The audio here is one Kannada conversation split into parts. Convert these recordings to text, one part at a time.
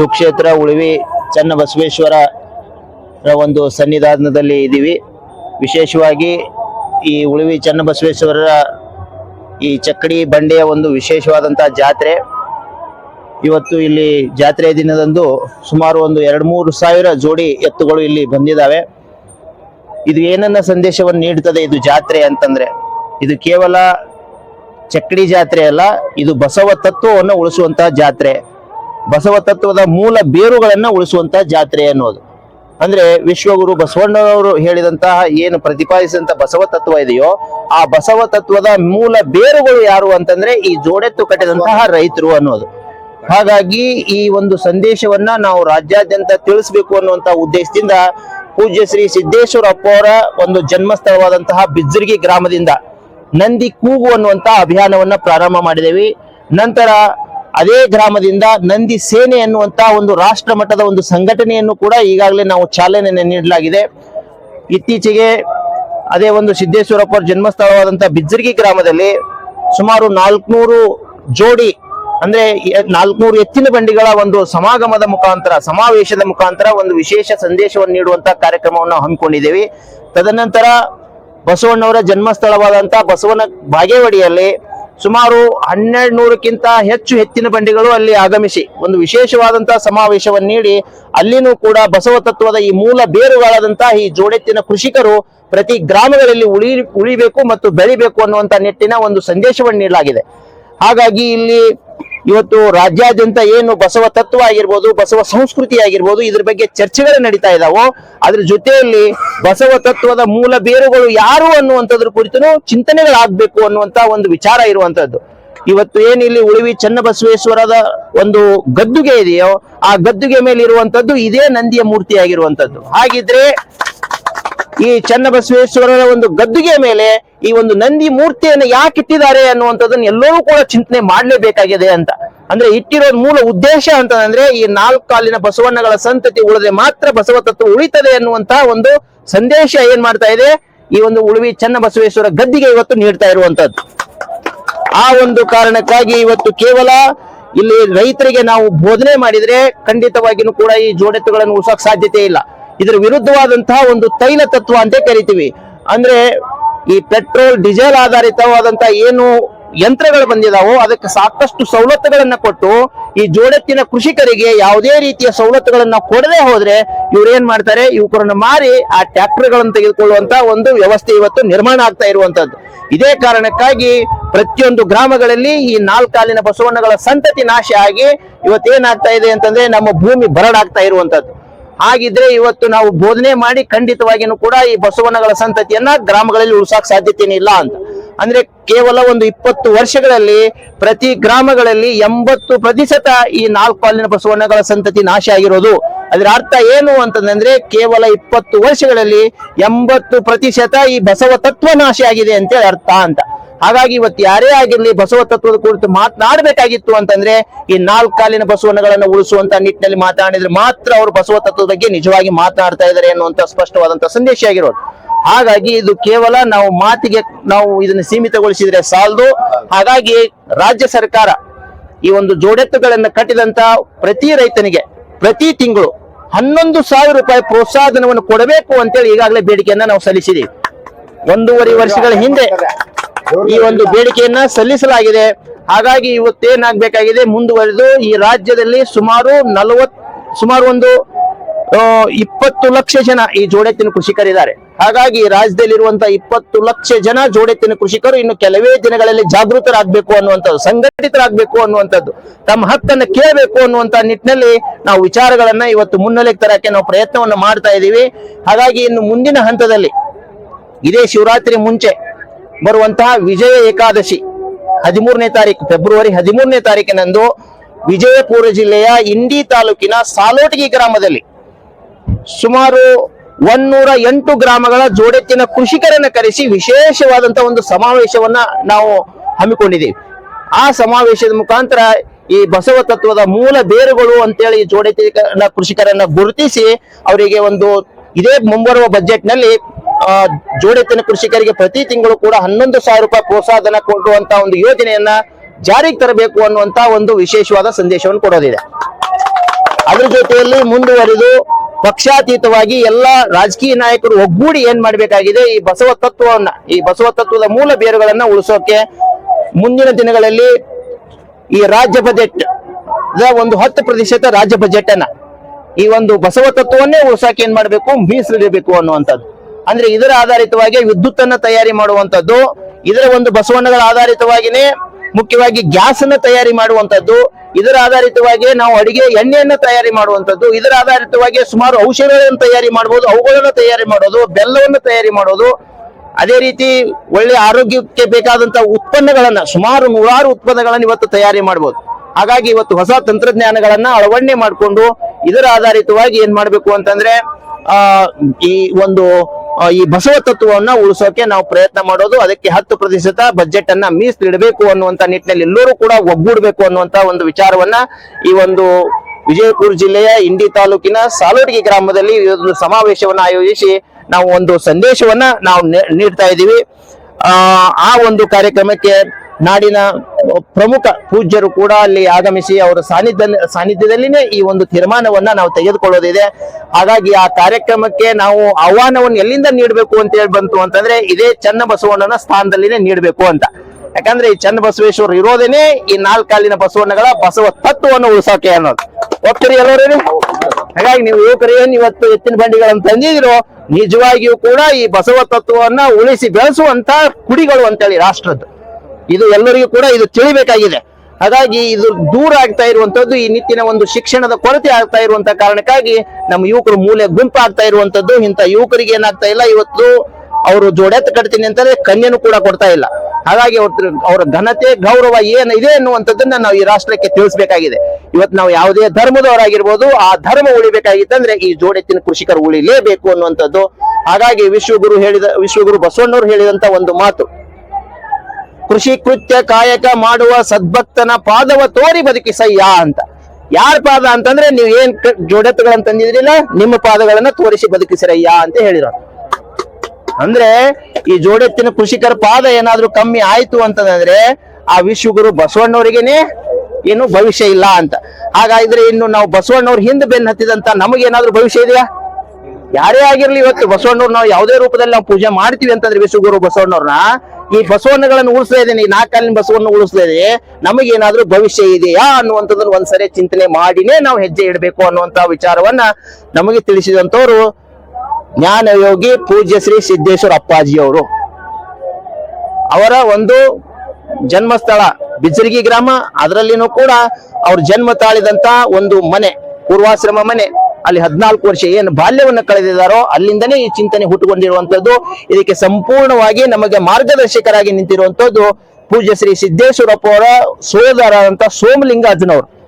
ಸುಕ್ಷೇತ್ರ, ಉಳಿವಿ, ಚನ್ನಬಸವೇಶ್ವರ ಒಂದು ಸನ್ನಿಧಾನದಲ್ಲಿ ಇದ್ದೀವಿ ವಿಶೇಷವಾಗಿ ಈ ಉಳಿವಿ ಚನ್ನಬಸವೇಶ್ವರರ ಈ ಚಕ್ಕಡಿ ಬಂಡೆಯ ಒಂದು ವಿಶೇಷವಾದಂಥ ಜಾತ್ರೆ. ಇವತ್ತು ಇಲ್ಲಿ ಜಾತ್ರೆ ದಿನದಂದು ಸುಮಾರು ಒಂದು ಎರಡು ಮೂರು ಸಾವಿರ ಜೋಡಿ ಎತ್ತುಗಳು ಇಲ್ಲಿ ಬಂದಿದ್ದಾವೆ ಇದು ಏನನ್ನ ಸಂದೇಶವನ್ನು ನೀಡುತ್ತದೆ ಇದು ಜಾತ್ರೆ ಅಂತಂದ್ರೆ, ಇದು ಕೇವಲ ಚಕ್ಕಡಿ ಜಾತ್ರೆ ಅಲ್ಲ, ಇದು ಬಸವ ತತ್ವವನ್ನು ಉಳಿಸುವಂತಹ ಜಾತ್ರೆ. ಬಸವ ತತ್ವದ ಮೂಲ ಬೇರುಗಳನ್ನ ಉಳಿಸುವಂತ ಜಾತ್ರೆ ಅನ್ನೋದು. ಅಂದ್ರೆ ವಿಶ್ವಗುರು ಬಸವಣ್ಣನವರು ಹೇಳಿದಂತಹ ಏನು ಪ್ರತಿಪಾದಿಸಿದಂತ ಬಸವ ತತ್ವ ಇದೆಯೋ, ಆ ಬಸವ ತತ್ವದ ಮೂಲ ಬೇರುಗಳು ಯಾರು ಅಂತಂದ್ರೆ ಈ ಜೋಡೆತ್ತು ಕಟ್ಟಿದಂತಹ ರೈತರು ಅನ್ನೋದು. ಹಾಗಾಗಿ ಈ ಒಂದು ಸಂದೇಶವನ್ನ ನಾವು ರಾಜ್ಯಾದ್ಯಂತ ತಿಳಿಸ್ಬೇಕು ಅನ್ನುವಂತ ಉದ್ದೇಶದಿಂದ ಪೂಜ್ಯ ಶ್ರೀ ಸಿದ್ದೇಶ್ವರ ಅಪ್ಪ ಅವರ ಒಂದು ಜನ್ಮಸ್ಥಳವಾದಂತಹ ಬಿಜ್ಜರ್ಗಿ ಗ್ರಾಮದಿಂದ ನಂದಿ ಕೂಗು ಅನ್ನುವಂತಹ ಅಭಿಯಾನವನ್ನ ಪ್ರಾರಂಭ ಮಾಡಿದೇವಿ. ನಂತರ ಅದೇ ಗ್ರಾಮದಿಂದ ನಂದಿ ಸೇನೆ ಅನ್ನುವಂತ ಒಂದು ರಾಷ್ಟ್ರ ಮಟ್ಟದ ಒಂದು ಸಂಘಟನೆಯನ್ನು ಕೂಡ ಈಗಾಗಲೇ ನಾವು ಚಾಲನೆ ನೀಡಲಾಗಿದೆ. ಇತ್ತೀಚೆಗೆ ಅದೇ ಒಂದು ಸಿದ್ದೇಶ್ವರಪ್ಪ ಜನ್ಮಸ್ಥಳವಾದಂತಹ ಬಿಜ್ಜರ್ಗಿ ಗ್ರಾಮದಲ್ಲಿ ಸುಮಾರು ನಾಲ್ಕುನೂರು ಜೋಡಿ, ಅಂದ್ರೆ ನಾಲ್ಕುನೂರು ಎತ್ತಿನ ಬಂಡಿಗಳ ಒಂದು ಸಮಾಗಮದ ಮುಖಾಂತರ, ಸಮಾವೇಶದ ಮುಖಾಂತರ ಒಂದು ವಿಶೇಷ ಸಂದೇಶವನ್ನು ನೀಡುವಂತಹ ಕಾರ್ಯಕ್ರಮವನ್ನು ಹಮ್ಮಿಕೊಂಡಿದ್ದೇವೆ. ತದನಂತರ ಬಸವಣ್ಣವರ ಜನ್ಮಸ್ಥಳವಾದಂತಹ ಬಸವನ ಬಾಗೇವಾಡಿಯಲ್ಲಿ ಸುಮಾರು ಹನ್ನೆರಡು ನೂರಕ್ಕಿಂತ ಹೆಚ್ಚು ಹೆಚ್ಚಿನ ಬಂಡಿಗಳು ಅಲ್ಲಿ ಆಗಮಿಸಿ. ಒಂದು ವಿಶೇಷವಾದಂತಹ ಸಮಾವೇಶವನ್ನು ನೀಡಿ ಅಲ್ಲಿನೂ ಕೂಡ ಬಸವ ತತ್ವದ ಈ ಮೂಲ ಬೇರುಗಳಾದಂತಹ ಈ ಜೋಡೆತ್ತಿನ ಕೃಷಿಕರು ಪ್ರತಿ ಗ್ರಾಮಗಳಲ್ಲಿ ಉಳಿ, ಉಳಿಬೇಕು ಮತ್ತು ಬೆಳಿಬೇಕು ಅನ್ನುವಂತ ನಿಟ್ಟಿನ ಒಂದು ಸಂದೇಶವನ್ನು ನೀಡಲಾಗಿದೆ. ಹಾಗಾಗಿ ಇಲ್ಲಿ ಇವತ್ತು ರಾಜ್ಯಾದ್ಯಂತ ಏನು ಬಸವ ತತ್ವ ಆಗಿರ್ಬೋದು, ಬಸವ ಸಂಸ್ಕೃತಿ ಆಗಿರ್ಬೋದು, ಇದ್ರ ಬಗ್ಗೆ ಚರ್ಚೆಗಳು ನಡೀತಾ ಇದಾವೋ, ಅದ್ರ ಜೊತೆಯಲ್ಲಿ ಬಸವ ತತ್ವದ ಮೂಲ ಬೇರುಗಳು ಯಾರು ಅನ್ನುವಂಥದ್ರ ಕುರಿತು ಚಿಂತನೆಗಳಾಗಬೇಕು ಅನ್ನುವಂತ ಒಂದು ವಿಚಾರ ಇರುವಂತದ್ದು ಇವತ್ತು ಏನಿಲ್ಲಿ ಉಳಿವಿ ಚನ್ನಬಸವೇಶ್ವರದ ಒಂದು ಗದ್ದುಗೆ ಇದೆಯೋ, ಆ ಗದ್ದುಗೆ ಮೇಲೆ ಇರುವಂತದ್ದು ಇದೇ ನಂದಿಯ ಮೂರ್ತಿ ಆಗಿರುವಂತದ್ದು ಹಾಗಿದ್ರೆ ಈ ಚನ್ನಬಸವೇಶ್ವರರ ಒಂದು ಗದ್ದುಗೆ ಮೇಲೆ ಈ ಒಂದು ನಂದಿ ಮೂರ್ತಿಯನ್ನು ಯಾಕೆ ಇಟ್ಟಿದ್ದಾರೆ ಅನ್ನುವಂಥದ್ದನ್ನು ಎಲ್ಲರೂ ಕೂಡ ಚಿಂತನೆ ಮಾಡಲೇಬೇಕಾಗಿದೆ ಅಂತ. ಅಂದ್ರೆ ಇಟ್ಟಿರೋ ಮೂಲ ಉದ್ದೇಶ ಅಂತಂದ್ರೆ ಈ ನಾಲ್ಕು ಕಾಲಿನ ಬಸವಣ್ಣಗಳ ಸಂತತಿ ಉಳಿದ್ರೆ ಮಾತ್ರ ಬಸವ ತತ್ವ ಉಳಿತದೆ ಅನ್ನುವಂತಹ ಒಂದು ಸಂದೇಶ ಏನ್ ಮಾಡ್ತಾ ಇದೆ? ಈ ಒಂದು ಉಳುವಿ ಚನ್ನಬಸವೇಶ್ವರ ಗದ್ದಿಗೆ ಇವತ್ತು ನೀಡ್ತಾ ಇರುವಂತದ್ದು ಆ ಒಂದು ಕಾರಣಕ್ಕಾಗಿ ಇವತ್ತು ಕೇವಲ ಇಲ್ಲಿ ರೈತರಿಗೆ ನಾವು ಬೋಧನೆ ಮಾಡಿದ್ರೆ ಖಂಡಿತವಾಗಿಯೂ ಕೂಡ ಈ ಜೋಡೆತ್ತುಗಳನ್ನು ಉಳಿಸೋಕ್ ಸಾಧ್ಯತೆ ಇಲ್ಲ. ಇದರ ವಿರುದ್ಧವಾದಂತಹ ಒಂದು ತೈಲ ತತ್ವ ಅಂತ ಕರಿತೀವಿ. ಅಂದ್ರೆ ಈ ಪೆಟ್ರೋಲ್, ಡೀಸೆಲ್ ಆಧಾರಿತವಾದಂತಹ ಏನು ಯಂತ್ರಗಳು ಬಂದಿದಾವೋ, ಅದಕ್ಕೆ ಸಾಕಷ್ಟು ಸವಲತ್ತುಗಳನ್ನ ಕೊಟ್ಟು ಈ ಜೋಡೆತ್ತಿನ ಕೃಷಿಕರಿಗೆ ಯಾವುದೇ ರೀತಿಯ ಸವಲತ್ತುಗಳನ್ನ ಕೊಡದೆ ಹೋದ್ರೆ ಇವ್ರು ಏನ್ ಮಾಡ್ತಾರೆ? ಇವಕರನ್ನು ಮಾರಿ ಆ ಟ್ರ್ಯಾಕ್ಟರ್ಗಳನ್ನು ತೆಗೆದುಕೊಳ್ಳುವಂತ ಒಂದು ವ್ಯವಸ್ಥೆ ಇವತ್ತು ನಿರ್ಮಾಣ ಆಗ್ತಾ ಇರುವಂತದ್ದು. ಇದೇ ಕಾರಣಕ್ಕಾಗಿ ಪ್ರತಿಯೊಂದು ಗ್ರಾಮಗಳಲ್ಲಿ ಈ ನಾಲ್ಕಾಲಿನ ಬಸವಣ್ಣಗಳ ಸಂತತಿ ನಾಶ ಆಗಿ ಇವತ್ತೇನಾಗ್ತಾ ಇದೆ ಅಂತಂದ್ರೆ ನಮ್ಮ ಭೂಮಿ ಬರಡಾಗ್ತಾ ಇರುವಂತದ್ದು. ಹಾಗಿದ್ರೆ ಇವತ್ತು ನಾವು ಬೋಧನೆ ಮಾಡಿ ಖಂಡಿತವಾಗಿಯೂ ಕೂಡ ಈ ಬಸವನಗಳ ಸಂತತಿಯನ್ನ ಗ್ರಾಮಗಳಲ್ಲಿ ಉಳಿಸಕ್ ಸಾಧ್ಯತೆನೇ ಇಲ್ಲ ಅಂತ. ಅಂದ್ರೆ ಕೇವಲ ಒಂದು ಇಪ್ಪತ್ತು ವರ್ಷಗಳಲ್ಲಿ ಪ್ರತಿ ಗ್ರಾಮಗಳಲ್ಲಿ ಎಂಬತ್ತು ಪ್ರತಿಶತ ಈ ನಾಲ್ಕು ಪಾಲಿನ ಬಸವಣ್ಣಗಳ ಸಂತತಿ ನಾಶ ಆಗಿರೋದು. ಅದರ ಅರ್ಥ ಏನು ಅಂತಂದ್ರೆ ಕೇವಲ ಇಪ್ಪತ್ತು ವರ್ಷಗಳಲ್ಲಿ ಎಂಬತ್ತು ಪ್ರತಿಶತ ಈ ಬಸವ ತತ್ವ ನಾಶ ಆಗಿದೆ ಅಂತ ಅರ್ಥ ಅಂತ. ಹಾಗಾಗಿ ಇವತ್ತು ಯಾರೇ ಆಗಿರಲಿ ಬಸವ ತತ್ವದ ಕುರಿತು ಮಾತನಾಡಬೇಕಾಗಿತ್ತು ಅಂತಂದ್ರೆ ಈ ನಾಲ್ಕು ಕಾಲಿನ ಬಸವಣ್ಣಗಳನ್ನು ಉಳಿಸುವಂತ ನಿಟ್ಟಿನಲ್ಲಿ ಮಾತನಾಡಿದ್ರೆ ಮಾತ್ರ ಅವರು ಬಸವ ತತ್ವದ ಬಗ್ಗೆ ನಿಜವಾಗಿ ಮಾತನಾಡ್ತಾ ಇದ್ದಾರೆ ಅನ್ನುವಂತ ಸ್ಪಷ್ಟವಾದಂತ ಸಂದೇಶ ಆಗಿರೋದು. ಹಾಗಾಗಿ ಇದು ಕೇವಲ ನಾವು ಮಾತಿಗೆ ನಾವು ಇದನ್ನು ಸೀಮಿತಗೊಳಿಸಿದ್ರೆ ಸಾಲದು. ಹಾಗಾಗಿ ರಾಜ್ಯ ಸರ್ಕಾರ ಈ ಒಂದು ಜೋಡೆತ್ತುಗಳನ್ನ ಕಟ್ಟಿದಂತ ಪ್ರತಿ ರೈತನಿಗೆ ಪ್ರತಿ ತಿಂಗಳು ಹನ್ನೊಂದು ಸಾವಿರ ರೂಪಾಯಿ ಪ್ರೋತ್ಸಾಹಧನವನ್ನು ಕೊಡಬೇಕು ಅಂತೇಳಿ ಈಗಾಗಲೇ ಬೇಡಿಕೆಯನ್ನ ನಾವು ಸಲ್ಲಿಸಿದೀವಿ ಒಂದೂವರೆ ವರ್ಷಗಳ ಹಿಂದೆ ಈ ಒಂದು ಬೇಡಿಕೆಯನ್ನ ಸಲ್ಲಿಸಲಾಗಿದೆ. ಹಾಗಾಗಿ ಇವತ್ತೇನಾಗಬೇಕಾಗಿದೆ ಮುಂದುವರೆದು ಈ ರಾಜ್ಯದಲ್ಲಿ ಸುಮಾರು ನಲವತ್, ಸುಮಾರು ಒಂದು ಇಪ್ಪತ್ತು ಲಕ್ಷ ಜನ ಈ ಜೋಡೆತ್ತಿನ ಕೃಷಿಕರಿದ್ದಾರೆ. ಹಾಗಾಗಿ ರಾಜ್ಯದಲ್ಲಿರುವಂತಹ ಇಪ್ಪತ್ತು ಲಕ್ಷ ಜನ ಜೋಡೆತ್ತಿನ ಕೃಷಿಕರು ಇನ್ನು ಕೆಲವೇ ದಿನಗಳಲ್ಲಿ ಜಾಗೃತರಾಗಬೇಕು ಅನ್ನುವಂಥದ್ದು, ಸಂಘಟಿತರಾಗಬೇಕು ಅನ್ನುವಂಥದ್ದು, ತಮ್ಮ ಹಕ್ಕನ್ನು ಕೇಳಬೇಕು ಅನ್ನುವಂತ ನಿಟ್ಟಿನಲ್ಲಿ ನಾವು ವಿಚಾರಗಳನ್ನ ಇವತ್ತು ಮುನ್ನೆಲೆಗೆ ತರಕ್ಕೆ ನಾವು ಪ್ರಯತ್ನವನ್ನು ಮಾಡ್ತಾ ಇದ್ದೀವಿ. ಹಾಗಾಗಿ ಇನ್ನು ಮುಂದಿನ ಹಂತದಲ್ಲಿ, ಇದೇ ಶಿವರಾತ್ರಿ ಮುಂಚೆ ಬರುವಂತಹ ವಿಜಯ ಏಕಾದಶಿ ಹದಿಮೂರನೇ ತಾರೀಕು ಫೆಬ್ರವರಿ ಹದಿಮೂರನೇ ತಾರೀಕಿನಂದು ವಿಜಯಪುರ ಜಿಲ್ಲೆಯ ಇಂಡಿ ತಾಲೂಕಿನ ಸಾಲೋಟಗಿ ಗ್ರಾಮದಲ್ಲಿ ಸುಮಾರು ಒನ್ನೂರ ಎಂಟು ಗ್ರಾಮಗಳ ಜೋಡೆತ್ತಿನ ಕೃಷಿಕರನ್ನ ಕರೆಸಿ ವಿಶೇಷವಾದಂತಹ ಒಂದು ಸಮಾವೇಶವನ್ನ ನಾವು ಹಮ್ಮಿಕೊಂಡಿದ್ದೀವಿ. ಆ ಸಮಾವೇಶದ ಮುಖಾಂತರ ಈ ಬಸವ ತತ್ವದ ಮೂಲ ಬೇರುಗಳು ಅಂತೇಳಿ ಜೋಡೆತ್ತಿನ ಕೃಷಿಕರನ್ನ ಗುರುತಿಸಿ ಅವರಿಗೆ ಒಂದು ಇದೇ ಮುಂಬರುವ ಬಜೆಟ್ನಲ್ಲಿ ಆ, ಜೋಡೆತ್ತಿನ ಕೃಷಿಕರಿಗೆ ಪ್ರತಿ ತಿಂಗಳು ಕೂಡ ಹನ್ನೊಂದು ಸಾವಿರ ರೂಪಾಯಿ ಪ್ರೋತ್ಸಾಹಧನ ಕೊಡುವಂತ ಒಂದು ಯೋಜನೆಯನ್ನ ಜಾರಿಗೆ ತರಬೇಕು ಅನ್ನುವಂತ ಒಂದು ವಿಶೇಷವಾದ ಸಂದೇಶವನ್ನು ಕೊಡೋದಿದೆ. ಅದ್ರ ಜೊತೆಯಲ್ಲಿ ಮುಂದುವರಿದು ಪಕ್ಷಾತೀತವಾಗಿ ಎಲ್ಲ ರಾಜಕೀಯ ನಾಯಕರು ಒಗ್ಗೂಡಿ ಏನ್ ಮಾಡಬೇಕಾಗಿದೆ, ಈ ಬಸವ ತತ್ವವನ್ನ, ಈ ಬಸವ ತತ್ವದ ಮೂಲ ಬೇರುಗಳನ್ನ ಉಳಿಸೋಕೆ ಮುಂದಿನ ದಿನಗಳಲ್ಲಿ ಈ ರಾಜ್ಯ ಬಜೆಟ್ ಒಂದು ಹತ್ತು ಪ್ರತಿಶತ ರಾಜ್ಯ ಬಜೆಟ್ ಅನ್ನ ಈ ಒಂದು ಬಸವ ತತ್ವವನ್ನೇ ಉಳಿಸಕ್ಕೆ ಏನ್ ಮಾಡ್ಬೇಕು, ಮೀಸಲಿಡಬೇಕು ಅನ್ನುವಂಥದ್ದು. ಅಂದ್ರೆ ಇದರ ಆಧಾರಿತವಾಗಿ ವಿದ್ಯುತ್ ಅನ್ನ ತಯಾರಿ ಮಾಡುವಂತದ್ದು, ಇದರ ಒಂದು ಬಸವಣ್ಣಗಳ ಆಧಾರಿತವಾಗಿನೇ ಮುಖ್ಯವಾಗಿ ಗ್ಯಾಸ್ ಅನ್ನ ತಯಾರಿ ಮಾಡುವಂತದ್ದು, ಇದರ ಆಧಾರಿತವಾಗಿ ನಾವು ಅಡಿಗೆ ಎಣ್ಣೆಯನ್ನ ತಯಾರಿ ಮಾಡುವಂತದ್ದು, ಇದರ ಆಧಾರಿತವಾಗಿ ಸುಮಾರು ಔಷಧಗಳನ್ನು ತಯಾರಿ ಮಾಡಬಹುದು ಅವುಗಳನ್ನು ತಯಾರಿ ಮಾಡೋದು, ಬೆಲ್ಲವನ್ನು ತಯಾರಿ ಮಾಡೋದು, ಅದೇ ರೀತಿ ಒಳ್ಳೆ ಆರೋಗ್ಯಕ್ಕೆ ಬೇಕಾದಂತ ಉತ್ಪನ್ನಗಳನ್ನ, ಸುಮಾರು ನೂರಾರು ಉತ್ಪನ್ನಗಳನ್ನು ಇವತ್ತು ತಯಾರಿ ಮಾಡಬಹುದು ಹಾಗಾಗಿ ಇವತ್ತು ಹೊಸ ತಂತ್ರಜ್ಞಾನಗಳನ್ನ ಅಳವಡಿಕೆ ಮಾಡಿಕೊಂಡು ಇದರ ಆಧಾರಿತವಾಗಿ ಏನ್ ಮಾಡಬೇಕು ಅಂತಂದ್ರೆ, ಆ, ಈ ಒಂದು ಈ ಬಸವ ತತ್ವವನ್ನ ಉಳಿಸೋಕೆ ನಾವು ಪ್ರಯತ್ನ ಮಾಡೋದು, ಅದಕ್ಕೆ ಹತ್ತು ಪ್ರತಿಶತ ಬಜೆಟ್ ಅನ್ನ ಮೀಸಲಿಡಬೇಕು ಅನ್ನುವಂತ ನಿಟ್ಟಿನಲ್ಲಿ ಎಲ್ಲರೂ ಕೂಡ ಒಗ್ಗೂಡ್ಬೇಕು ಅನ್ನುವಂತ ಒಂದು ವಿಚಾರವನ್ನ ಈ ಒಂದು ವಿಜಯಪುರ ಜಿಲ್ಲೆಯ ಇಂಡಿ ತಾಲೂಕಿನ ಸಾಲೋಡಿಗೆ ಗ್ರಾಮದಲ್ಲಿ ಒಂದು ಸಮಾವೇಶವನ್ನ ಆಯೋಜಿಸಿ ನಾವು ಒಂದು ಸಂದೇಶವನ್ನ ನಾವು ನೀಡ್ತಾ ಇದ್ದೀವಿ. ಆ ಒಂದು ಕಾರ್ಯಕ್ರಮಕ್ಕೆ ನಾಡಿನ ಪ್ರಮುಖ ಪೂಜ್ಯರು ಕೂಡ ಅಲ್ಲಿ ಆಗಮಿಸಿ ಅವರ ಸಾನ್ನಿಧ್ಯ, ಸಾನ್ನಿಧ್ಯದಲ್ಲಿನೇ ಈ ಒಂದು ತೀರ್ಮಾನವನ್ನ ನಾವು ತೆಗೆದುಕೊಳ್ಳೋದಿದೆ. ಹಾಗಾಗಿ ಆ ಕಾರ್ಯಕ್ರಮಕ್ಕೆ ನಾವು ಆಹ್ವಾನವನ್ನು ಎಲ್ಲಿಂದ ನೀಡಬೇಕು ಅಂತ ಹೇಳಿ ಬಂತು ಅಂತಂದ್ರೆ ಇದೇ ಚನ್ನಬಸವಣ್ಣನ ಸ್ಥಾನದಲ್ಲಿನೇ ನೀಡಬೇಕು ಅಂತ. ಯಾಕಂದ್ರೆ ಈ ಚನ್ನ ಬಸವೇಶ್ವರ ಇರೋದೇನೆ ಈ ನಾಲ್ಕಾಲಿನ ಬಸವಣ್ಣಗಳ ಬಸವ ತತ್ವವನ್ನು ಉಳಿಸೋಕೆ ಅನ್ನೋದು. ಒಪ್ತೀರಿ ಎಲ್ಲರೇನು ಹಾಗಾಗಿ ನೀವು ಯುವಕರು ಏನ್ ಇವತ್ತು ಎತ್ತಿನ ಬಂಡಿಗಳನ್ನು ತಂದಿದಿರೋ ನಿಜವಾಗಿಯೂ ಕೂಡ ಈ ಬಸವ ತತ್ವವನ್ನ ಉಳಿಸಿ ಬೆಳೆಸುವಂತ ಕುಡಿಗಳು ಅಂತೇಳಿ ರಾಷ್ಟ್ರದ್ದು. ಇದು ಎಲ್ಲರಿಗೂ ಕೂಡ ಇದು ತಿಳಿಬೇಕಾಗಿದೆ. ಹಾಗಾಗಿ ಇದು ದೂರ ಆಗ್ತಾ ಇರುವಂತದ್ದು, ಈ ನಿಟ್ಟಿನ ಒಂದು ಶಿಕ್ಷಣದ ಕೊರತೆ ಆಗ್ತಾ ಇರುವಂತ ಕಾರಣಕ್ಕಾಗಿ ನಮ್ಮ ಯುವಕರು ಮೂಲೆ ಗುಂಪಾಗ್ತಾ ಇರುವಂತದ್ದು. ಇಂಥ ಯುವಕರಿಗೆ ಏನಾಗ್ತಾ ಇಲ್ಲ, ಇವತ್ತು ಅವರು ಜೋಡೆತ್ತು ಕಟ್ತೀನಿ ಅಂತಂದ್ರೆ ಕನ್ಯನು ಕೂಡ ಕೊಡ್ತಾ ಇಲ್ಲ. ಹಾಗಾಗಿ ಅವ್ರ ಅವರ ಘನತೆ, ಗೌರವ ಏನಿದೆ ಅನ್ನುವಂಥದ್ದನ್ನ ನಾವು ಈ ರಾಷ್ಟ್ರಕ್ಕೆ ತಿಳಿಸ್ಬೇಕಾಗಿದೆ. ಇವತ್ತು ನಾವು ಯಾವುದೇ ಧರ್ಮದವರಾಗಿರ್ಬೋದು, ಆ ಧರ್ಮ ಉಳಿಬೇಕಾಗಿತ್ತಂದ್ರೆ ಈ ಜೋಡೆತ್ತಿನ ಕೃಷಿಕರು ಉಳಿಲೇಬೇಕು ಅನ್ನುವಂಥದ್ದು. ಹಾಗಾಗಿ ವಿಶ್ವಗುರು ಹೇಳಿದ, ವಿಶ್ವಗುರು ಬಸವಣ್ಣವರು ಹೇಳಿದಂತ ಒಂದು ಮಾತು. ಕೃಷಿ ಕೃತ್ಯ ಕಾಯಕ ಮಾಡುವ ಸದ್ಭಕ್ತನ ಪಾದವ ತೋರಿ ಬದುಕಿಸಯ್ಯ ಅಂತ. ಯಾರ ಪಾದ ಅಂತಂದ್ರೆ ನೀವು ಏನ್ ಜೋಡೆತ್ತುಗಳನ್ನ ತಂದಿದ್ರಿಲ್ಲ, ನಿಮ್ಮ ಪಾದಗಳನ್ನ ತೋರಿಸಿ ಬದುಕಿಸಿರಯ್ಯ ಅಂತ ಹೇಳಿರೋ ಅಂದ್ರೆ ಈ ಜೋಡೆತ್ತಿನ ಕೃಷಿಕರ ಪಾದ ಏನಾದ್ರೂ ಕಮ್ಮಿ ಆಯ್ತು ಅಂತಂದ್ರೆ ಆ ವಿಶ್ವಗುರು ಬಸವಣ್ಣವರಿಗೇನೆ ಏನು ಭವಿಷ್ಯ ಇಲ್ಲ ಅಂತ. ಹಾಗಾದ್ರೆ ಇನ್ನು ನಾವು ಬಸವಣ್ಣವ್ರ ಹಿಂದೆ ಬೆನ್ನು ಹತ್ತಿದಂತ ನಮಗೇನಾದ್ರೂ ಭವಿಷ್ಯ ಇದೆಯಾ? ಯಾರೇ ಆಗಿರ್ಲಿ ಇವತ್ತು ಬಸವಣ್ಣವ್ರು ನಾವು ಯಾವುದೇ ರೂಪದಲ್ಲಿ ನಾವು ಪೂಜೆ ಮಾಡ್ತೀವಿ ಅಂತಂದ್ರೆ ವಿಶ್ವಗುರು ಬಸವಣ್ಣವ್ರನ್ನ, ಈ ಬಸವಣ್ಣಗಳನ್ನು ಉಳಿಸ್ತಾ ಇದ್ದೇನೆ ಈ ನಾಲ್ಕಾಲಿನ ಬಸವಣ್ಣ ಉಳಿಸ್ತಾ ಇದೆ ನಮಗೇನಾದ್ರೂ ಭವಿಷ್ಯ ಇದೆಯಾ ಅನ್ನುವಂಥದ್ದನ್ನ ಒಂದ್ಸರಿ ಚಿಂತನೆ ಮಾಡಿನೇ ನಾವು ಹೆಜ್ಜೆ ಇಡಬೇಕು ಅನ್ನುವಂತ ವಿಚಾರವನ್ನ ನಮಗೆ ತಿಳಿಸಿದಂತವ್ರು ಜ್ಞಾನಯೋಗಿ ಪೂಜ್ಯ ಶ್ರೀ ಸಿದ್ದೇಶ್ವರ ಅಪ್ಪಾಜಿಯವರು. ಅವರ ಒಂದು ಜನ್ಮಸ್ಥಳ ಬಿಜರ್ಗಿ ಗ್ರಾಮ, ಅದರಲ್ಲಿನೂ ಕೂಡ ಅವ್ರು ಜನ್ಮ ತಾಳಿದಂತ ಒಂದು ಮನೆ, ಪೂರ್ವಾಶ್ರಮ ಮನೆ. ಅಲ್ಲಿ ಹದಿನಾಲ್ಕು ವರ್ಷ ಏನು ಬಾಲ್ಯವನ್ನು ಕಳೆದಿದ್ದಾರೋ, ಅಲ್ಲಿಂದನೇ ಈ ಚಿಂತನೆ ಹುಟ್ಟುಕೊಂಡಿರುವಂತದ್ದು ಇದಕ್ಕೆ ಸಂಪೂರ್ಣವಾಗಿ ನಮಗೆ ಮಾರ್ಗದರ್ಶಕರಾಗಿ ನಿಂತಿರುವಂತದ್ದು ಪೂಜ್ಯ ಶ್ರೀ ಸಿದ್ದೇಶ್ವರಪ್ಪ ಅವರ ಸೋದರರಂತ ಸೋಮಲಿಂಗಾರ್ಜುನವರು.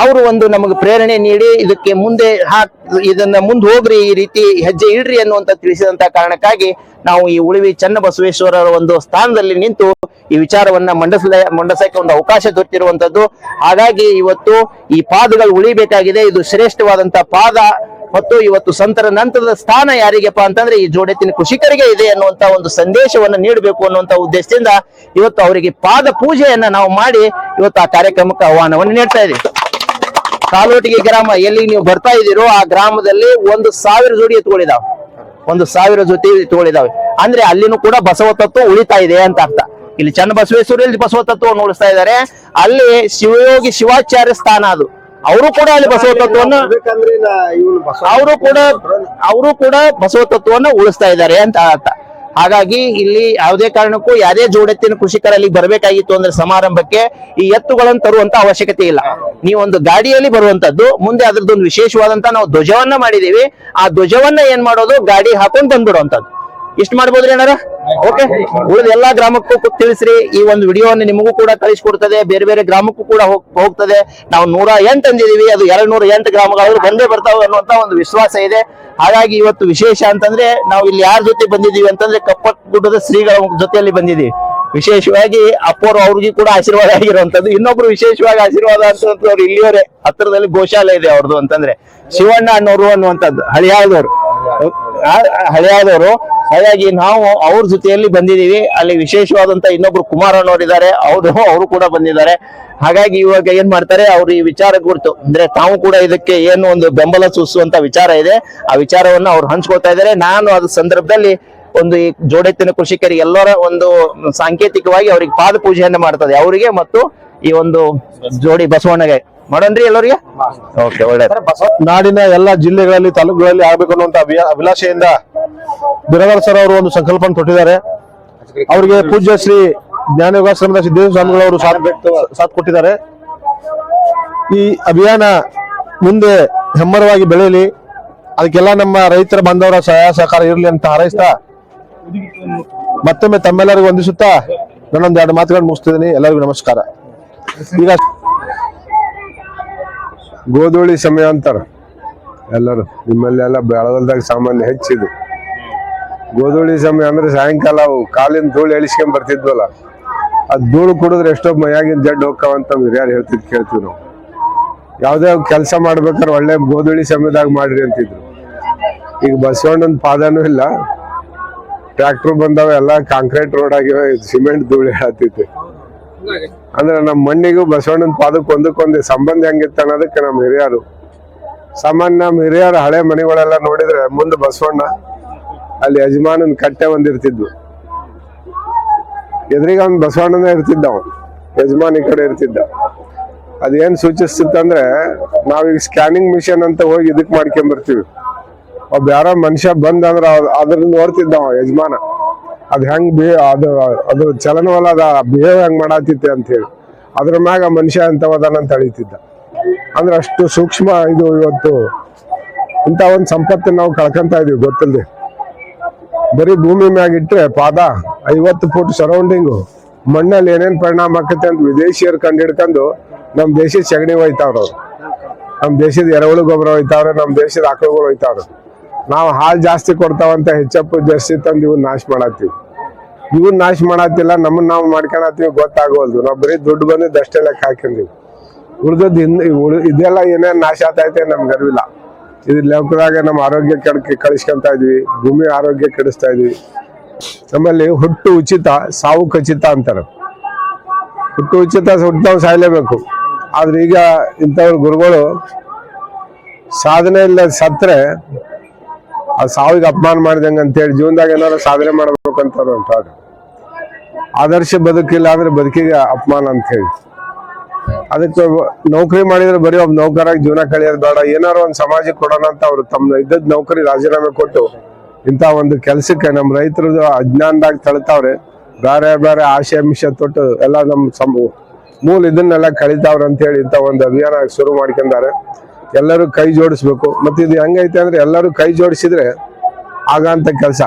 ಅವರು ಒಂದು ನಮಗೆ ಪ್ರೇರಣೆ ನೀಡಿ ಇದಕ್ಕೆ ಮುಂದೆ ಹಾಕ್ ಇದನ್ನ ಮುಂದೆ ಹೋಗ್ರಿ, ಈ ರೀತಿ ಹೆಜ್ಜೆ ಇಡ್ರಿ ಅನ್ನುವಂತ ತಿಳಿಸಿದಂತ ಕಾರಣಕ್ಕಾಗಿ ನಾವು ಈ ಉಳಿವಿ ಚನ್ನಬಸವೇಶ್ವರರ ಒಂದು ಸ್ಥಾನದಲ್ಲಿ ನಿಂತು ಈ ವಿಚಾರವನ್ನ ಮಂಡಿಸಲ ಮಂಡಿಸಕ್ಕೆ ಒಂದು ಅವಕಾಶ ದೊರೆತಿರುವಂತದ್ದು. ಹಾಗಾಗಿ ಇವತ್ತು ಈ ಪಾದಗಳು ಉಳಿಬೇಕಾಗಿದೆ. ಇದು ಶ್ರೇಷ್ಠವಾದಂತ ಪಾದ ಮತ್ತು ಇವತ್ತು ಸಂತರ ನಂತರದ ಸ್ಥಾನ ಯಾರಿಗೆಪ್ಪ ಅಂತಂದ್ರೆ ಈ ಜೋಡೆತ್ತಿನ ಕೃಷಿಕರಿಗೆ ಇದೆ ಅನ್ನುವಂತ ಒಂದು ಸಂದೇಶವನ್ನು ನೀಡಬೇಕು ಅನ್ನುವಂತ ಉದ್ದೇಶದಿಂದ ಇವತ್ತು ಅವರಿಗೆ ಪಾದ ಪೂಜೆಯನ್ನ ನಾವು ಮಾಡಿ ಇವತ್ತು ಆ ಕಾರ್ಯಕ್ರಮಕ್ಕೆ ಆಹ್ವಾನವನ್ನು ನೀಡ್ತಾ ಇದ್ದೀವಿ. ಕಾಲೋಟಿಗೆ ಗ್ರಾಮ ಎಲ್ಲಿ ನೀವು ಬರ್ತಾ ಇದ್ದೀರೋ ಆ ಗ್ರಾಮದಲ್ಲಿ ಒಂದು ಸಾವಿರ ಜೋಡಿ ಎತ್ಕೊಂಡಿದಾವೆ ಒಂದು ಸಾವಿರ ಜೊತೆ ಅಂದ್ರೆ ಅಲ್ಲಿನೂ ಕೂಡ ಬಸವ ತತ್ವ ಉಳಿತಾ ಇದೆ ಅಂತ ಅರ್ಥ. ಇಲ್ಲಿ ಚನ್ನಬಸವೇಶ್ವರಲ್ಲಿ ಬಸವ ತತ್ವವನ್ನು ಉಳಿಸ್ತಾ ಇದ್ದಾರೆ. ಅಲ್ಲಿ ಶಿವಯೋಗಿ ಶಿವಾಚಾರ್ಯ ಸ್ಥಾನ ಅದು. ಅವರು ಕೂಡ ಅಲ್ಲಿ ಬಸವ ತತ್ವವನ್ನು ಅವರು ಕೂಡ ಅವರು ಕೂಡ ಬಸವ ತತ್ವವನ್ನು ಉಳಿಸ್ತಾ ಇದ್ದಾರೆ ಅಂತ ಅರ್ಥ. ಹಾಗಾಗಿ ಇಲ್ಲಿ ಯಾವುದೇ ಕಾರಣಕ್ಕೂ ಯಾವುದೇ ಜೋಡೆತ್ತಿನ ಕೃಷಿಕರಲ್ಲಿ ಬರಬೇಕಾಗಿತ್ತು ಅಂದ್ರೆ ಸಮಾರಂಭಕ್ಕೆ ಈ ಎತ್ತುಗಳನ್ನು ತರುವಂತ ಅವಶ್ಯಕತೆ ಇಲ್ಲ. ನೀವೊಂದು ಗಾಡಿಯಲ್ಲಿ ಬರುವಂತದ್ದು, ಮುಂದೆ ಅದ್ರದ್ದೊಂದು ವಿಶೇಷವಾದಂತ ನಾವು ಧ್ವಜವನ್ನ ಮಾಡಿದೀವಿ ಆ ಧ್ವಜವನ್ನ ಏನ್ ಮಾಡೋದು? ಗಾಡಿ ಹಾಕೊಂಡ್ ಬಂದ್ಬಿಡುವಂತದ್ದು. ಇಷ್ಟು ಮಾಡ್ಬೋದ್ರಿ ಏನಾರ ಓಕೆ ಉಳಿದ ಎಲ್ಲಾ ಗ್ರಾಮಕ್ಕೂ ತಿಳಿಸ್ರಿ. ಈ ಒಂದು ವಿಡಿಯೋವನ್ನು ನಿಮಗೂ ಕೂಡ ಕಳಿಸ್ಕೊಡ್ತದೆ. ಬೇರೆ ಬೇರೆ ಗ್ರಾಮಕ್ಕೂ ಕೂಡ ಹೋಗ್- ಹೋಗ್ತದೆ. ನಾವು ನೂರ ಎಂಟು ಅಂದಿದೀವಿ ಅದು ಎರಡ್ ನೂರ ಎಂಟು ಗ್ರಾಮಗಳು ಬಂದೇ ಬರ್ತಾವೆ ಅನ್ನುವಂತ ಒಂದು ವಿಶ್ವಾಸ ಇದೆ. ಹಾಗಾಗಿ ಇವತ್ತು ವಿಶೇಷ ಅಂತಂದ್ರೆ ನಾವು ಇಲ್ಲಿ ಯಾರ ಜೊತೆ ಬಂದಿದ್ದೀವಿ ಅಂತಂದ್ರೆ ಕಪ್ಪತ್ ಗುಡ್ಡದ ಶ್ರೀಗಳ ಜೊತೆಯಲ್ಲಿ ಬಂದಿದ್ದೀವಿ. ವಿಶೇಷವಾಗಿ ಅಪ್ಪೋರು ಅವ್ರಿಗೆ ಕೂಡ ಆಶೀರ್ವಾದ ಆಗಿರುವಂತದ್ದು ಇನ್ನೊಬ್ರು ವಿಶೇಷವಾಗಿ ಆಶೀರ್ವಾದ ಅಂತಂದ್ರೆ ಇಲ್ಲಿಯವರೇ ಹತ್ತಿರದಲ್ಲಿ ಗೋಶಾಲೆ ಇದೆ ಅವ್ರದ್ದು ಅಂತಂದ್ರೆ ಶಿವಣ್ಣ ಅನ್ನೋರು ಅನ್ನುವಂಥದ್ದು ಹಳಿಯಾದವರು ಹಳಿಯಾದವರು ಹಾಗಾಗಿ ನಾವು ಅವ್ರ ಜೊತೆಯಲ್ಲಿ ಬಂದಿದ್ದೀವಿ. ಅಲ್ಲಿ ವಿಶೇಷವಾದಂತ ಇನ್ನೊಬ್ರು ಕುಮಾರ್ ಅನ್ನೋರಿದ್ದಾರೆ ಹೌದು ಅವರು ಕೂಡ ಬಂದಿದ್ದಾರೆ. ಹಾಗಾಗಿ ಇವಾಗ ಏನ್ ಮಾಡ್ತಾರೆ? ಅವ್ರು ಈ ವಿಚಾರ ಕುರಿತು, ಅಂದ್ರೆ ತಾವು ಕೂಡ ಇದಕ್ಕೆ ಏನು ಒಂದು ಬೆಂಬಲ ಸೂಚಿಸುವಂತ ವಿಚಾರ ಇದೆ. ಆ ವಿಚಾರವನ್ನ ಅವ್ರು ಹಂಚ್ಕೊಳ್ತಾ ಇದ್ದಾರೆ. ನಾನು ಅದ ಸಂದರ್ಭದಲ್ಲಿ ಒಂದು ಈ ಜೋಡೆತ್ತಿನ ಕೃಷಿಕರಿಗೆ ಎಲ್ಲರ ಒಂದು ಸಾಂಕೇತಿಕವಾಗಿ ಅವ್ರಿಗೆ ಪಾದ ಪೂಜೆಯನ್ನು ಮಾಡ್ತದೆ. ಅವರಿಗೆ ಮತ್ತು ಈ ಒಂದು ಜೋಡಿ ಬಸವಣ್ಣಗೆ. ಮಾಡೋಣ್ರಿ ಎಲ್ಲರಿಗೆ? ಓಕೆ ಒಳ್ಳೆ ನಾಡಿನ ಎಲ್ಲ ಜಿಲ್ಲೆಗಳಲ್ಲಿ, ತಾಲೂಕುಗಳಲ್ಲಿ ಆಗ್ಬೇಕು ಅನ್ನುವಂತ ಅಭಿಲಾಷೆಯಿಂದ ಬಿರಗರ ಸರ್ ಅವರು ಒಂದು ಸಂಕಲ್ಪ ತೊಟ್ಟಿದ್ದಾರೆ. ಅವರಿಗೆ ಪೂಜ್ಯ ಶ್ರೀ ಜ್ಞಾನಯೋಗಾಶ್ರಮದ ಸಿದ್ದೇಶ್ವರ ಅವರು ಸಾಥ್ ಕೊಟ್ಟಿದ್ದಾರೆ. ಈ ಅಭಿಯಾನ ಮುಂದೆ ಹೆಮ್ಮರವಾಗಿ ಬೆಳೆಯಲಿ. ಅದಕ್ಕೆಲ್ಲ ನಮ್ಮ ರೈತರ ಬಾಂಧವರ ಸಹಾಯ ಸಹಕಾರ ಇರಲಿ ಅಂತ ಹಾರೈಸ್ತಾ, ಮತ್ತೊಮ್ಮೆ ತಮ್ಮೆಲ್ಲರಿಗೂ ವಂದಿಸುತ್ತಾ ನಾನೊಂದು ಎರಡು ಮಾತುಗಳನ್ನು ಮುಗಿಸ್ತಿದ್ದೀನಿ. ಎಲ್ಲರಿಗೂ ನಮಸ್ಕಾರ. ಈಗ ಗೋಧೂಳಿ ಸಮಯ ಅಂತಾರ. ಎಲ್ಲರೂ ನಿಮ್ಮಲ್ಲೆಲ್ಲ ಬೆಳಗಲ್ದಾಗ ಸಾಮಾನ್ಯ ಹೆಚ್ಚಿದು. ಗೋಧೂಳಿ ಸಮಯ ಅಂದ್ರೆ ಸಾಯಂಕಾಲ ಅವು ಕಾಲಿನ ಧೂಳು ಎಳಿಸ್ಕೊಂಡ್ ಬರ್ತಿದ್ವಲ್ಲ, ಅದ್ ಧೂಳು ಕುಡಿದ್ರೆ ಎಷ್ಟೋ ಮೈಯಾಗಿನ ಜಡ್ ಹೋಗ್ತಾವಂತ ಯಾರು ಹೇಳ್ತಿದ್ ಕೇಳ್ತೀವಿ ನಾವು. ಯಾವ್ದೇ ಕೆಲಸ ಮಾಡ್ಬೇಕಾದ್ರೆ ಒಳ್ಳೆ ಗೋಧೂಳಿ ಸಮಯದಾಗ ಮಾಡ್ರಿ ಅಂತಿದ್ರು. ಈಗ ಬಸವಣ್ಣನ ಪಾದನೂ ಇಲ್ಲ, ಟ್ರ್ಯಾಕ್ಟರ್ ಬಂದಾವ, ಎಲ್ಲ ಕಾಂಕ್ರೀಟ್ ರೋಡ್ ಆಗಿವೆ, ಸಿಮೆಂಟ್ ಧೂಳು ಹೇಳತ್ತೈತಿ. ಅಂದ್ರೆ ನಮ್ಮ ಮಣ್ಣಿಗೂ ಬಸವಣ್ಣನ ಪಾದಕ್ಕೆ ಒಂದಕ್ಕೊಂದು ಸಂಬಂಧ ಹೆಂಗಿತ್ತು ಅನ್ನೋದಕ್ಕೆ ನಮ್ಮ ಹಿರಿಯರು. ಸಾಮಾನ್ಯ ನಮ್ಮ ಹಿರಿಯರು ಹಳೆ ಮನೆಗಳೆಲ್ಲ ನೋಡಿದ್ರೆ ಮುಂದೆ ಬಸವಣ್ಣ, ಅಲ್ಲಿ ಯಜಮಾನನ ಕಟ್ಟೆ ಒಂದಿರ್ತಿದ್ವು ಎದುರಿಗೆ ಅವ್ನು ಬಸವಣ್ಣನೇ ಇರ್ತಿದ್ದ ಅವನು, ಯಜಮಾನ್ ಕಡೆ ಇರ್ತಿದ್ದ. ಅದೇನ್ ಸೂಚಿಸ್ತಿತ್ತಂದ್ರೆ ನಾವೀಗ ಸ್ಕ್ಯಾನಿಂಗ್ ಮಿಷನ್ ಅಂತ ಹೋಗಿ ಇದಕ್ಕೆ ಮಾಡ್ಕೊಂಡ್ ಬರ್ತೀವಿ. ಒಬ್ಬ ಯಾರೋ ಮನುಷ್ಯ ಬಂದಂದ್ರೆ ಅದ್ರ ನೋಡ್ತಿದ್ದ ಅವ ಯಜಮಾನ. ಅದ್ ಹೆಂಗೆ ಬೇ ಅದು ಅದ್ರ ಚಲನವಲ್ಲ ಅದ ಬಿಹೇವ್ ಹೆಂಗೆ ಮಾಡತ್ತಿತ್ತು ಅಂತ ಹೇಳಿ ಅದ್ರ ಮ್ಯಾಗ ಮನುಷ್ಯ ಅಂತ ಅಂತ ಅಳಿತಿದ್ದ. ಅಂದ್ರೆ ಅಷ್ಟು ಸೂಕ್ಷ್ಮ ಇದು ಇವತ್ತು ಇಂತ ಒಂದು ಸಂಪತ್ತು ನಾವು ಕಳ್ಕೊಂತ ಇದೀವಿ ಗೊತ್ತಿಲ್ಲದೆ ಬರೀ ಭೂಮಿ ಮ್ಯಾಗ ಇಟ್ಟರೆ ಪಾದ ಐವತ್ತು ಫುಟ್ ಸರೌಂಡಿಂಗು ಮಣ್ಣಲ್ಲಿ ಏನೇನ್ ಪರಿಣಾಮ ಆಕತ್ತೆ ಅಂತ ವಿದೇಶಿಯರು ಕಂಡು ಹಿಡ್ಕೊಂಡು ನಮ್ ದೇಶದ ಸಗಣಿ ಹೋಯ್ತಾವ್ರು ಅವ್ರು. ನಮ್ಮ ದೇಶದ ಎರೆಹುಳು ಗೊಬ್ಬರ ಒಯ್ತಾವ್ರೆ ನಮ್ಮ ದೇಶದ ಆಕಳುಗಳು ಹೋಯ್ತಾವ್ರು ನಾವು ಹಾಲು ಜಾಸ್ತಿ ಕೊಡ್ತಾವಂತ ಹೆಚ್ಚಪ್ಪು ಜಾಸ್ತಿ ತಂದು ಇವನ್ ನಾಶ ಮಾಡತ್ತೀವಿ. ಇವನ್ ನಾಶ ಮಾಡತ್ತಿಲ್ಲ ನಮ್ಮನ್ನ ನಾವು ಮಾಡ್ಕೊಳತ್ತೀವಿ ಗೊತ್ತಾಗೋಲ್ದು. ನಾವು ಬರೀ ದುಡ್ಡು ಬಂದಿದ್ದು ಅಷ್ಟೇ ಲೆಕ್ಕ ಹಾಕಿದ್ವಿ ಉಳ್ದದ್ ಹಿಂದೆ ಇದೆಲ್ಲ ಏನೇನು ನಾಶ ಆಗ್ತೈತೆ ನಮ್ಗೆ ಅರಿವಿಲ್ಲ. ಇದು ಲೆಕ್ಕದಾಗ ನಮ್ಮ ಆರೋಗ್ಯ ಕೆಡಕ್ಕೆ ಕಳಿಸ್ಕೊಂತ ಇದ್ವಿ, ಭೂಮಿ ಆರೋಗ್ಯ ಕೆಡಿಸ್ತಾ ಇದ್ವಿ. ನಮ್ಮಲ್ಲಿ ಹುಟ್ಟು ಉಚಿತ, ಸಾವು ಖಚಿತ ಅಂತಾರೆ. ಹುಟ್ಟು ಉಚಿತ ಹುಟ್ಟದವ್ ಸಾಯ್ಲೇಬೇಕು. ಆದ್ರೆ ಈಗ ಇಂಥವ್ರ ಗುರುಗಳು ಸಾಧನೆ ಇಲ್ಲ ಸತ್ರೆ, ಆ ಸಾವಿಗೆ ಅಪಮಾನ ಮಾಡಿದಂಗೆ ಅಂತೇಳಿ ಜೀವನದಾಗ ಏನಾದ್ರು ಸಾಧನೆ ಮಾಡ್ಬೇಕು ಅಂತಾರ ಹೊಂಟಾಗ ಆದರ್ಶ ಬದುಕಿಲ್ಲ ಅಂದ್ರೆ ಬದುಕಿಗೆ ಅಪಮಾನ ಅಂತ ಹೇಳಿ. ಅದಕ್ಕೆ ನೌಕರಿ ಮಾಡಿದ್ರೆ ಬರೀ ಒಬ್ಬ ನೌಕರಾಗಿ ಜೀವನ ಕಳಿಯೋದು ಬೇಡ. ಏನಾರು ಒಂದು ಸಮಾಜಕ್ಕೆ ಕೊಡೋಣ ಅಂತ ಅವ್ರು ತಮ್ಮ ಇದ್ದದ್ ನೌಕರಿ ರಾಜೀನಾಮೆ ಕೊಟ್ಟು ಇಂತ ಒಂದು ಕೆಲಸಕ್ಕೆ ನಮ್ಮ ರೈತರದು ಅಜ್ಞಾನದಾಗ ತಳಿತಾವ್ರೆ ಬೇರೆ ಬೇರೆ ಆಶೆ ಮಿಷ ತೊಟ್ಟು ಎಲ್ಲ ನಮ್ಮ ಸಮ ಮೂಲ ಇದನ್ನೆಲ್ಲ ಕಳಿತಾವ್ರೆ ಅಂತ ಹೇಳಿ ಇಂತ ಒಂದು ಅಭಿಯಾನ ಶುರು ಮಾಡ್ಕೊಂಡಾರೆ. ಎಲ್ಲರೂ ಕೈ ಜೋಡಿಸ್ಬೇಕು. ಮತ್ತೆ ಇದು ಹೆಂಗೈತೆ ಅಂದ್ರೆ ಎಲ್ಲರೂ ಕೈ ಜೋಡಿಸಿದ್ರೆ ಆಗಂತ ಕೆಲಸ.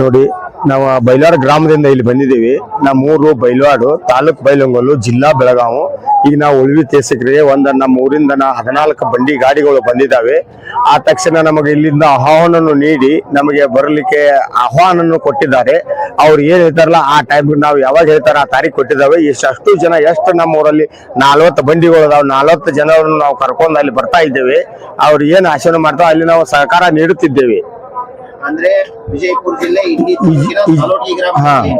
ನೋಡಿ, ನಾವು ಬೈಲಾರ ಗ್ರಾಮದಿಂದ ಇಲ್ಲಿ ಬಂದಿದ್ದೀವಿ. ನಮ್ಮ ಊರು ಬೈಲಾಡು ತಾಲೂಕ್ ಬೈಲಂಗಲ್ಲು ಜಿಲ್ಲಾ ಬೆಳಗಾವು. ಈಗ ನಾವು ಉಳಿವಿ ತೇಸಕ್ರಿಗೆ ಒಂದ ನಮ್ಮ ಊರಿಂದ ಹದಿನಾಲ್ಕು ಬಂಡಿ ಗಾಡಿಗಳು ಬಂದಿದ್ದಾವೆ. ಆ ತಕ್ಷಣ ನಮಗೆ ಇಲ್ಲಿಂದ ಆಹ್ವಾನವನ್ನು ನೀಡಿ, ನಮಗೆ ಬರಲಿಕ್ಕೆ ಆಹ್ವಾನವನ್ನು ಕೊಟ್ಟಿದ್ದಾರೆ. ಅವ್ರು ಏನ್ ಹೇಳ್ತಾರಲ್ಲ, ಆ ಟೈಮ್ ನಾವು ಯಾವಾಗ ಹೇಳ್ತಾರ ಆ ತಾರೀಕು ಕೊಟ್ಟಿದ್ದಾವೆ. ಎಷ್ಟು ಜನ, ಎಷ್ಟು ನಮ್ಮ ಊರಲ್ಲಿ ನಲ್ವತ್ತು ಬಂಡಿಗಳು ಅದಾವ, ನಲ್ವತ್ತು ಜನರನ್ನು ನಾವು ಕರ್ಕೊಂಡು ಅಲ್ಲಿ ಬರ್ತಾ ಇದ್ದೇವೆ. ಅವ್ರು ಏನ್ ಆಶೀರ್ವಾದ ಮಾಡ್ತಾವ ಅಲ್ಲಿ ನಾವು ಸಹಕಾರ ನೀಡುತ್ತಿದ್ದೇವೆ. ಅಂದ್ರೆ ವಿಜಯಪುರ ಜಿಲ್ಲೆ ಇಂಡಿ ಸಾಲೋಟಿ ಗ್ರಾಮದಲ್ಲಿ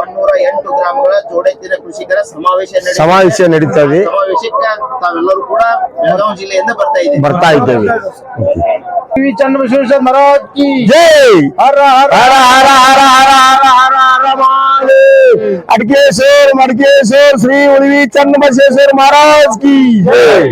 ಒಂದೂರ ಎಂಟು ಗ್ರಾಮಗಳ ಜೋಡೆತ್ತಿನ ಕೃಷಿಕರ ಸಮಾವೇಶ ಸಮಾವೇಶ ನಡೀತಾ ಇದೆ ಸಮಾವೇಶಕ್ಕೆ ತಾವೆಲ್ಲರೂ ಕೂಡ ಬೆಳಗಾವಿ ಜಿಲ್ಲೆಯಿಂದ ಬರ್ತಾ ಇದ್ದೀವಿ ಬರ್ತಾ ಇದ್ದೇವೆ ಚನ್ನಬಸವೇಶ್ವರ ಮಹಾರಾಜ್ ಕಿ ಜೈ ಹರ ಹರ ಹರ ಹರ ಹರ ಹರ ಹರ ಹರ. ಅಡ್ಕೇಶ್ವರ್ ಮಡ್ಕೇಶ್ವರ್ ಶ್ರೀ ಉಳಿವಿ ಚನ್ನಬಸವೇಶ್ವರ ಮಹಾರಾಜ್ ಕಿ ಜೈ